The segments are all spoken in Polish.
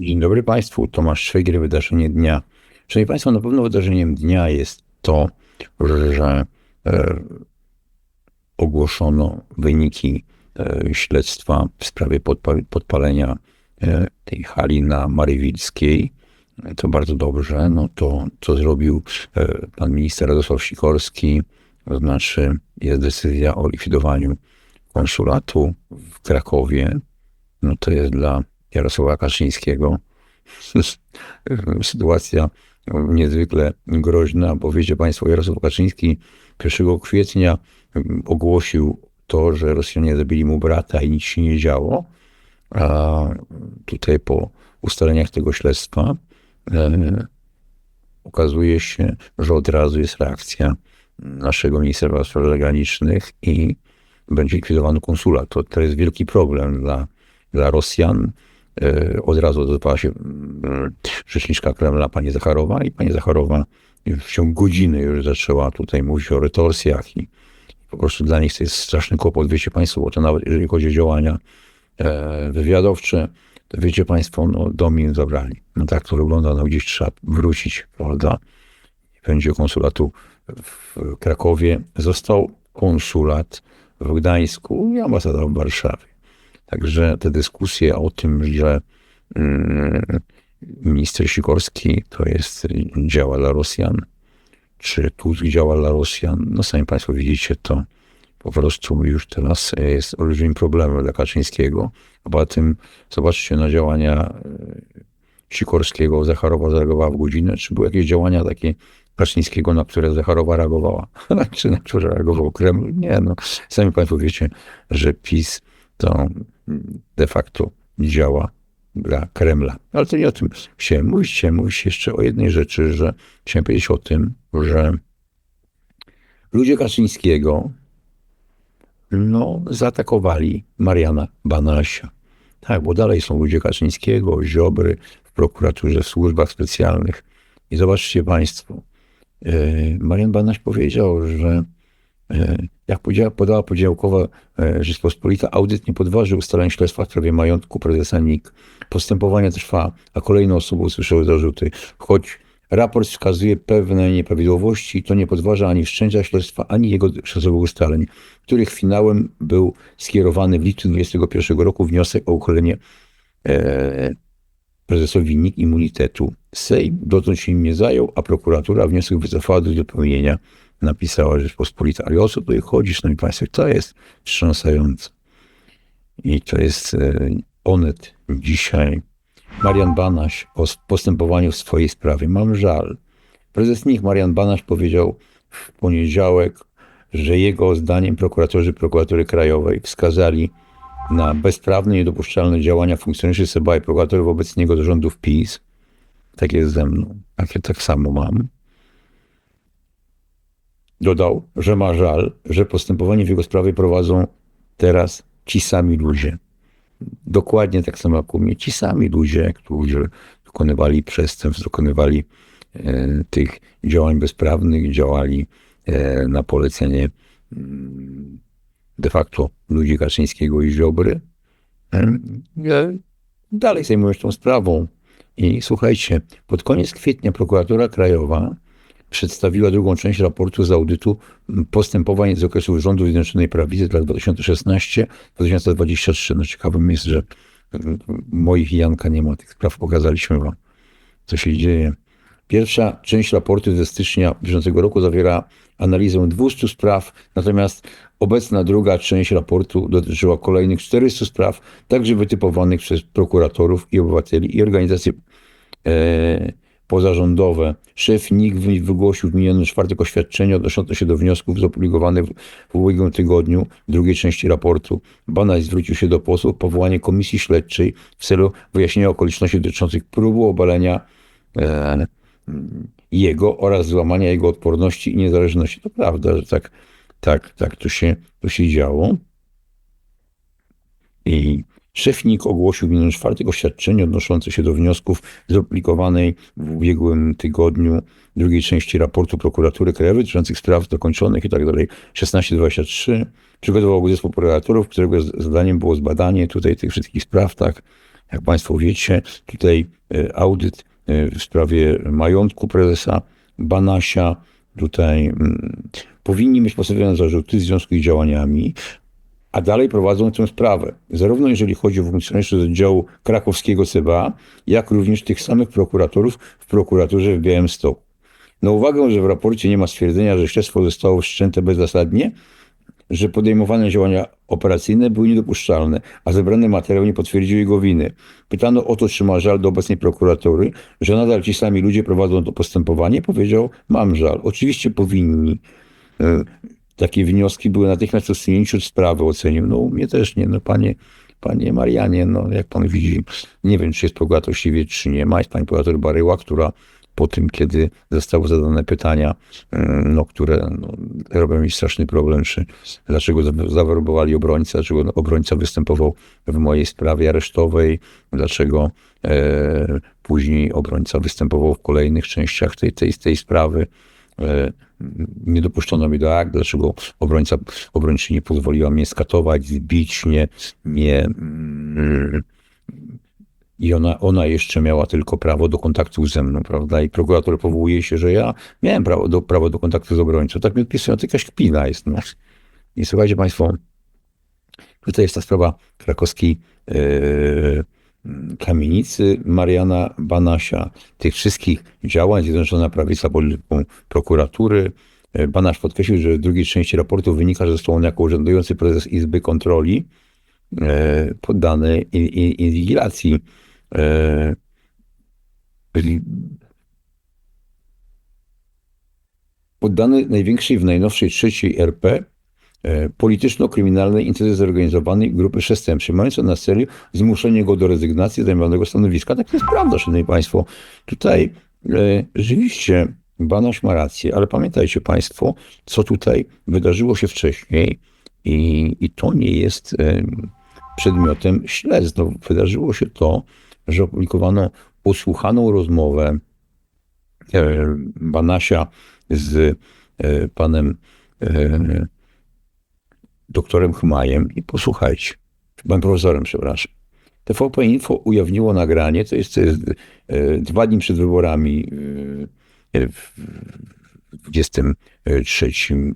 Dzień dobry Państwu, Tomasz Szwegier, wydarzenie dnia. Szanowni Państwo, na pewno wydarzeniem dnia jest to, że e, ogłoszono wyniki e, śledztwa w sprawie podpa podpalenia e, tej hali na Marywilskiej. To bardzo dobrze. No to, co zrobił pan minister Radosław Sikorski, to znaczy jest decyzja o likwidowaniu konsulatu w Krakowie. No to jest dla Jarosława Kaczyńskiego sytuacja niezwykle groźna, bo wiecie Państwo, Jarosław Kaczyński 1 kwietnia ogłosił to, że Rosjanie zabili mu brata i nic się nie działo. A tutaj po ustaleniach tego śledztwa e, okazuje się, że od razu jest reakcja naszego Ministerstwa Spraw Zagranicznych i będzie likwidowany konsulat. To, to jest wielki problem dla, dla Rosjan. E, od razu odezwała się mm, rzeczniczka Kremla pani Zacharowa i pani Zacharowa w ciągu godziny już zaczęła tutaj mówić o retorsjach i po prostu dla nich to jest straszny kłopot, wiecie Państwo, bo to nawet jeżeli chodzi o działania e, wywiadowcze, to wiecie Państwo, no dom im zabrali. No tak to wygląda, no gdzieś trzeba wrócić, prawda? Będzie konsulatu w Krakowie. Został konsulat w Gdańsku i ambasada w Warszawie. Także te dyskusje o tym, że mm, minister Sikorski to jest, działa dla Rosjan, czy Tusk działa dla Rosjan, no sami Państwo widzicie, to po prostu już teraz jest olbrzymim problemem dla Kaczyńskiego. A poza tym zobaczcie na działania e, Sikorskiego, Zacharowa zareagowała w godzinę, czy były jakieś działania takie Kaczyńskiego, na które Zacharowa reagowała, czy na które reagował Kreml? Nie, no sami Państwo wiecie, że PiS to de facto działa dla Kremla. Ale to nie o tym chciałem mówić. Chciałem mówić jeszcze o jednej rzeczy, że chciałem powiedzieć o tym, że ludzie Kaczyńskiego no, zaatakowali Mariana Banasia. Tak, bo dalej są ludzie Kaczyńskiego, Ziobry w prokuraturze, w służbach specjalnych. I zobaczcie Państwo, e, Marian Banaś powiedział, że E, jak podała podziałkowa e, Rzeczpospolita, audyt nie podważy ustaleń śledztwa w sprawie majątku prezesa NIK. Postępowanie trwa, a kolejne osoby usłyszały zarzuty. Choć raport wskazuje pewne nieprawidłowości, to nie podważa ani wszczęcia śledztwa, ani jego szacowych ustaleń, których finałem był skierowany w lipcu 2021 roku wniosek o uchylenie e, prezesowi NIK immunitetu. Sejm dotąd się im nie zajął, a prokuratura wniosek wycofała do dopełnienia napisała Rzeczpospolita. Ale o co tutaj chodzi, szanowni państwo? To jest wstrząsające. I to jest e, Onet dzisiaj. Marian Banaś o postępowaniu w swojej sprawie. Mam żal. Prezes NIK Marian Banaś powiedział w poniedziałek, że jego zdaniem prokuratorzy prokuratury krajowej wskazali na bezprawne, niedopuszczalne działania funkcjonariuszy SEBA i prokuratorów wobec niego do rządów PiS. Tak jest ze mną. Takie tak samo mam. Dodał, że ma żal, że postępowanie w jego sprawie prowadzą teraz ci sami ludzie. Dokładnie tak samo jak u mnie. Ci sami ludzie, którzy dokonywali przestępstw, dokonywali e, tych działań bezprawnych, działali e, na polecenie mm, de facto ludzi Kaczyńskiego i Ziobry, e, dalej zajmują się tą sprawą. I słuchajcie, pod koniec kwietnia prokuratura krajowa przedstawiła drugą część raportu z audytu postępowań z okresu rządu Zjednoczonej Prawicy dla 2016-2023. No ciekawym jest, że moich i Janka nie ma tych spraw. Pokazaliśmy wam, co się dzieje. Pierwsza część raportu ze stycznia bieżącego roku zawiera analizę 200 spraw, natomiast obecna druga część raportu dotyczyła kolejnych 400 spraw, także wytypowanych przez prokuratorów i obywateli i organizacje e, pozarządowe. Szef NIK wygłosił w miniony czwartek oświadczenie odnoszące się do wniosków zopublikowanych w ubiegłym tygodniu drugiej części raportu. Banaś zwrócił się do posłów o powołanie komisji śledczej w celu wyjaśnienia okoliczności dotyczących próbu obalenia e, jego oraz złamania jego odporności i niezależności. To prawda, że tak, tak, tak to się, to się działo. I Szefnik ogłosił minionym czwartek oświadczenie odnoszące się do wniosków zopublikowanej w ubiegłym tygodniu drugiej części raportu prokuratury krajowej dotyczących spraw dokończonych i tak dalej. 1623. Przygotował go zespół prokuratorów, którego zadaniem było zbadanie tutaj tych wszystkich spraw, tak, jak Państwo wiecie, tutaj audyt w sprawie majątku prezesa Banasia, tutaj mm, powinni mieć postawione zarzuty w związku z działaniami, a dalej prowadzą tę sprawę. Zarówno jeżeli chodzi o funkcjonariuszy z oddziału krakowskiego CBA, jak również tych samych prokuratorów w prokuraturze w Białymstoku. Na uwagę, że w raporcie nie ma stwierdzenia, że śledztwo zostało wszczęte bezzasadnie, że podejmowane działania operacyjne były niedopuszczalne, a zebrany materiał nie potwierdził jego winy. Pytano o to, czy ma żal do obecnej prokuratury, że nadal ci sami ludzie prowadzą to postępowanie. Powiedział, mam żal. Oczywiście powinni. Takie wnioski były natychmiast usunięciu sprawy, ocenił. No u mnie też nie, no panie, panie Marianie, no jak pan widzi, nie wiem, czy jest prokurator Siwiec, czy nie ma. Jest pani prokurator Baryła, która po tym, kiedy zostały zadane pytania, mm, no, które no, robią mi straszny problem, czy dlaczego zawerbowali obrońcę, dlaczego obrońca występował w mojej sprawie aresztowej, dlaczego e, później obrońca występował w kolejnych częściach tej, tej, tej sprawy. E, nie dopuszczono mi do akt, dlaczego obrońca, obrończy nie pozwoliła mnie skatować, zbić, nie, nie mm, i ona, ona jeszcze miała tylko prawo do kontaktu ze mną, prawda? I prokurator powołuje się, że ja miałem prawo do, prawo do kontaktu z obrońcą. Tak mi odpisują, to jakaś kpina jest. No. I słuchajcie Państwo, tutaj jest ta sprawa krakowskiej yy, kamienicy Mariana Banasia, tych wszystkich działań Zjednoczona Prawica polityką prokuratury. E, Banasz podkreślił, że w drugiej części raportu wynika, że został on jako urzędujący prezes Izby Kontroli e, poddany inwigilacji E, byli poddany największej w najnowszej trzeciej RP e, polityczno-kryminalnej inicjatywy zorganizowanej grupy przestępczej, mającej na celu zmuszenie go do rezygnacji z zajmowanego stanowiska. Tak to jest prawda, szanowni państwo. Tutaj e, rzeczywiście Banaś ma rację, ale pamiętajcie państwo, co tutaj wydarzyło się wcześniej i, i to nie jest e, przedmiotem śledztw. No, wydarzyło się to, że opublikowano usłuchaną rozmowę e, Banasia z e, panem e, doktorem Chmajem i posłuchajcie, panem profesorem, przepraszam. TVP Info ujawniło nagranie, to jest, to jest dwa dni przed wyborami w 2023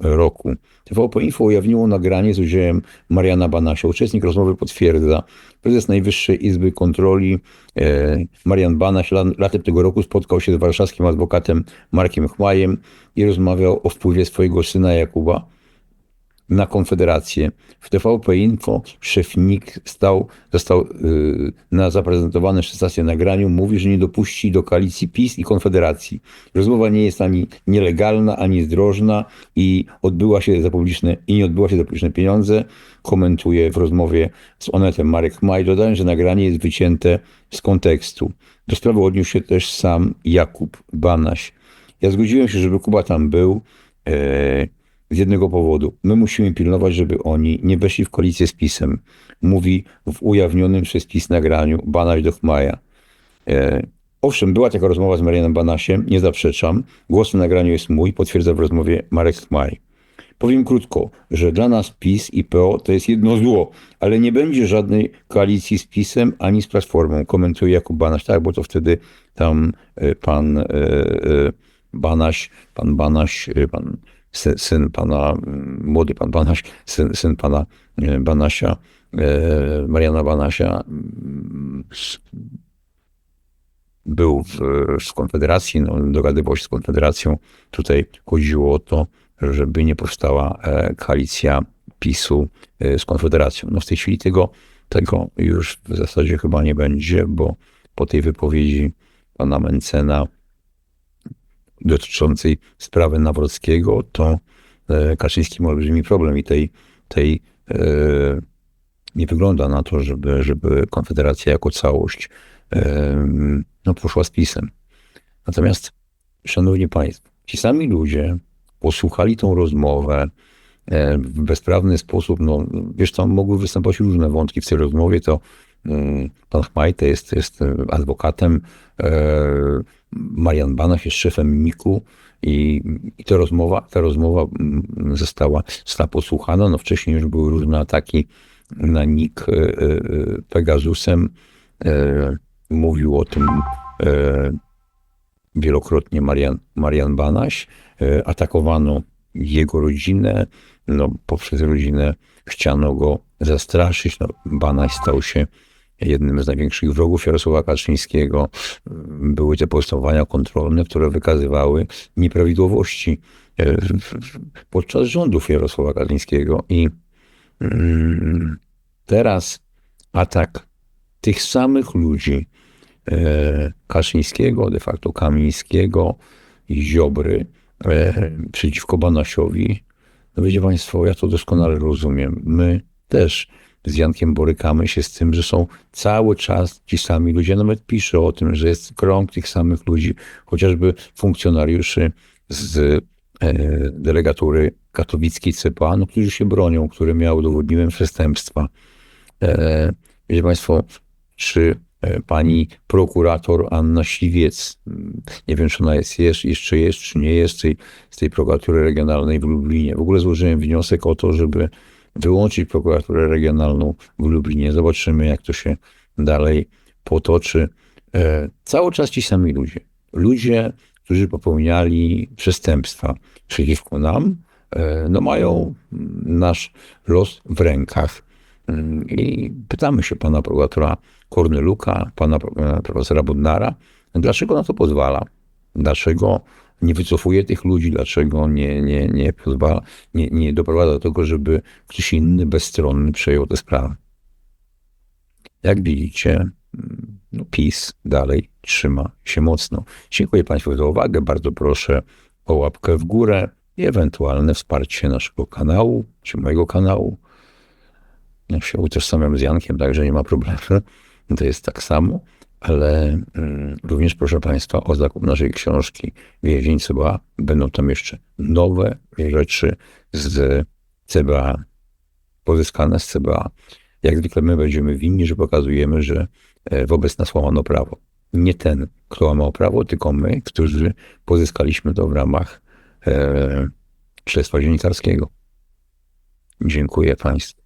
roku. TVP Info ujawniło nagranie z udziałem Mariana Banasia. Uczestnik rozmowy potwierdza, prezes Najwyższej Izby Kontroli e, Marian Banaś latem tego roku spotkał się z warszawskim adwokatem Markiem Chmajem i rozmawiał o wpływie swojego syna Jakuba na Konfederację. W TVP Info szef NIK stał, został yy, na zaprezentowanym 16 nagraniu, mówi, że nie dopuści do koalicji PiS i Konfederacji. Rozmowa nie jest ani nielegalna, ani zdrożna i odbyła się za publiczne, i nie odbyła się za publiczne pieniądze. Komentuje w rozmowie z Onetem Marek Maj, dodając, że nagranie jest wycięte z kontekstu. Do sprawy odniósł się też sam Jakub Banaś. Ja zgodziłem się, żeby Kuba tam był. Yy, z jednego powodu. My musimy pilnować, żeby oni nie weszli w koalicję z PiSem. Mówi w ujawnionym przez PiS nagraniu Banaś do Chmaja. E, owszem, była taka rozmowa z Marianem Banasiem, nie zaprzeczam. Głos w nagraniu jest mój, potwierdza w rozmowie Marek Chmaj. Powiem krótko, że dla nas PiS i PO to jest jedno zło, ale nie będzie żadnej koalicji z PiSem ani z Platformą, komentuje Jakub Banaś, tak, bo to wtedy tam e, pan e, e, Banaś, pan Banaś, pan syn, syn pana, mm, młody pan Banaś, syn, syn pana e, Banasia, e, Mariana Banasia, mm, był w, w Konfederacji, no, dogadywał się z Konfederacją. Tutaj chodziło o to, żeby nie powstała e, koalicja PiSu z Konfederacją. No w tej chwili tego, tego już w zasadzie chyba nie będzie, bo po tej wypowiedzi pana Mencena dotyczącej sprawy Nawrockiego, to e, Kaczyński ma olbrzymi problem i tej, tej e, nie wygląda na to, żeby, żeby Konfederacja jako całość e, no, poszła z pisem. Natomiast, szanowni państwo, ci sami ludzie posłuchali tą rozmowę w bezprawny sposób, no wiesz, tam mogły występować różne wątki w tej rozmowie, to pan Chmajte jest, jest adwokatem Marian Banach jest szefem MIK-u i, i ta, rozmowa, ta rozmowa mm, została, została posłuchana. No wcześniej już były różne ataki na NIK e, e, Pegasusem. E, mówił o tym wielokrotnie Marian, Marian Banaś. Atakowano jego rodzinę, no, poprzez rodzinę chciano go zastraszyć. No, Banaś stał się jednym z największych wrogów Jarosława Kaczyńskiego. Były te postępowania kontrolne, które wykazywały nieprawidłowości e, podczas rządów Jarosława Kaczyńskiego i mm, teraz atak tych samych ludzi, e, Kaszyńskiego, de facto Kamińskiego i Ziobry e, przeciwko Banasiowi. No wiecie Państwo, ja to doskonale rozumiem. My też z Jankiem borykamy się z tym, że są cały czas ci sami ludzie. Nawet pisze o tym, że jest krąg tych samych ludzi, chociażby funkcjonariuszy z e, delegatury katowickiej CPA, no, którzy się bronią, którym ja udowodniłem przestępstwa. E, wiecie Państwo, czy e, pani prokurator Anna Siwiec, nie wiem, czy ona jest, jest jeszcze jest, czy nie jest, z tej, z tej prokuratury regionalnej w Lublinie. W ogóle złożyłem wniosek o to, żeby wyłączyć prokuraturę regionalną w Lublinie. Zobaczymy, jak to się dalej potoczy. E, cały czas ci sami ludzie. Ludzie, którzy popełniali przestępstwa przeciwko nam, e, no mają nasz los w rękach. Mm, I pytamy się pana prokuratora Korneluka, pana pro- profesora Bodnara, dlaczego na to pozwala? Dlaczego nie wycofuje tych ludzi? Dlaczego nie, nie, nie, pozwala, nie, nie doprowadza do tego, żeby ktoś inny, bezstronny przejął tę sprawę? Jak widzicie, no PiS dalej trzyma się mocno. Dziękuję Państwu za uwagę. Bardzo proszę o łapkę w górę i ewentualne wsparcie naszego kanału, czy mojego kanału. Ja się utożsamiam z Jankiem, także nie ma problemu. To jest tak samo, ale mm, również proszę Państwa o zakup naszej książki Więzień CBA. Będą tam jeszcze nowe rzeczy z CBA, pozyskane z CBA. Jak zwykle my będziemy winni, że pokazujemy, że e, wobec nas łamano prawo. Nie ten, kto łamał prawo, tylko my, którzy pozyskaliśmy to w ramach e, śledztwa dziennikarskiego. Dziękuję Państwu.